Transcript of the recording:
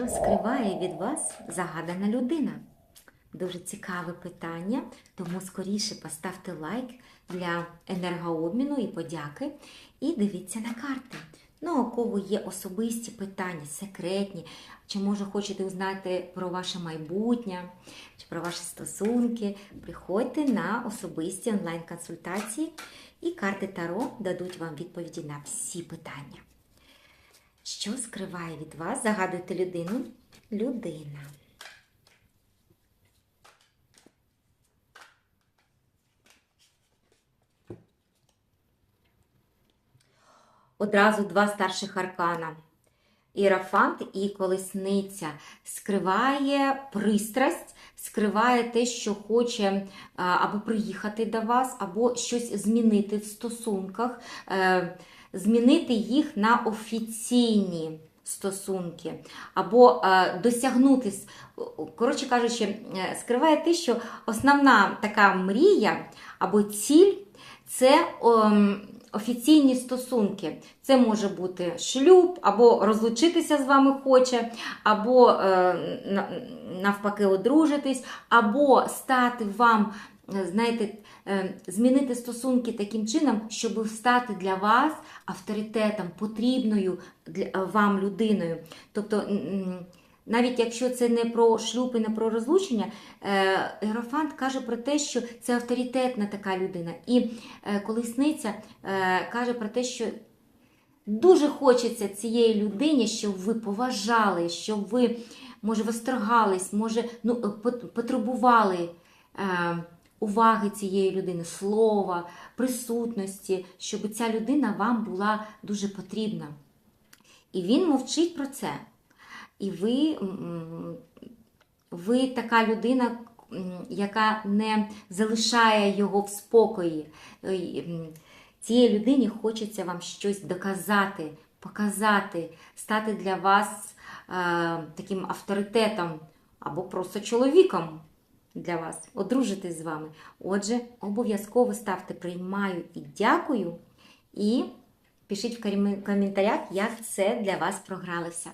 Що скриває від вас загадана людина? Дуже цікаве питання, тому скоріше поставте лайк для енергообміну і подяки. І дивіться на карти. Ну, у кого є особисті питання, секретні, чи може хочете узнати про ваше майбутнє, чи про ваші стосунки, приходьте на особисті онлайн-консультації, і карти Таро дадуть вам відповіді на всі питання. Що скриває від вас? Загадуйте людину. Людина. Одразу два старших аркана. Ірафант і колесниця скриває пристрасть, скриває те, що хоче або приїхати до вас, або щось змінити в стосунках, е, змінити їх на офіційні стосунки, або е, досягнути, коротше кажучи, е, скриває те, що основна така мрія або ціль це ем, офіційні стосунки. Це може бути шлюб, або розлучитися з вами хоче, або е, навпаки одружитись, або стати вам, знаєте, е, змінити стосунки таким чином, щоб стати для вас авторитетом, потрібною вам людиною. Тобто. навіть якщо це не про шлюб і не про розлучення, е, Ерофант каже про те, що це авторитетна така людина. І е, колесниця е, каже про те, що дуже хочеться цієї людині, щоб ви поважали, щоб ви, може, восторгались, може, ну, е, потребували е, уваги цієї людини, слова, присутності, щоб ця людина вам була дуже потрібна. І він мовчить про це. І ви, ви така людина, яка не залишає його в спокої. Е, Цієї людині хочеться вам щось доказати, показати, стати для вас е, таким авторитетом або просто чоловіком для вас, одружитись з вами. Отже, обов'язково ставте приймаю і дякую. І пишіть в коментарях, як це для вас програлося.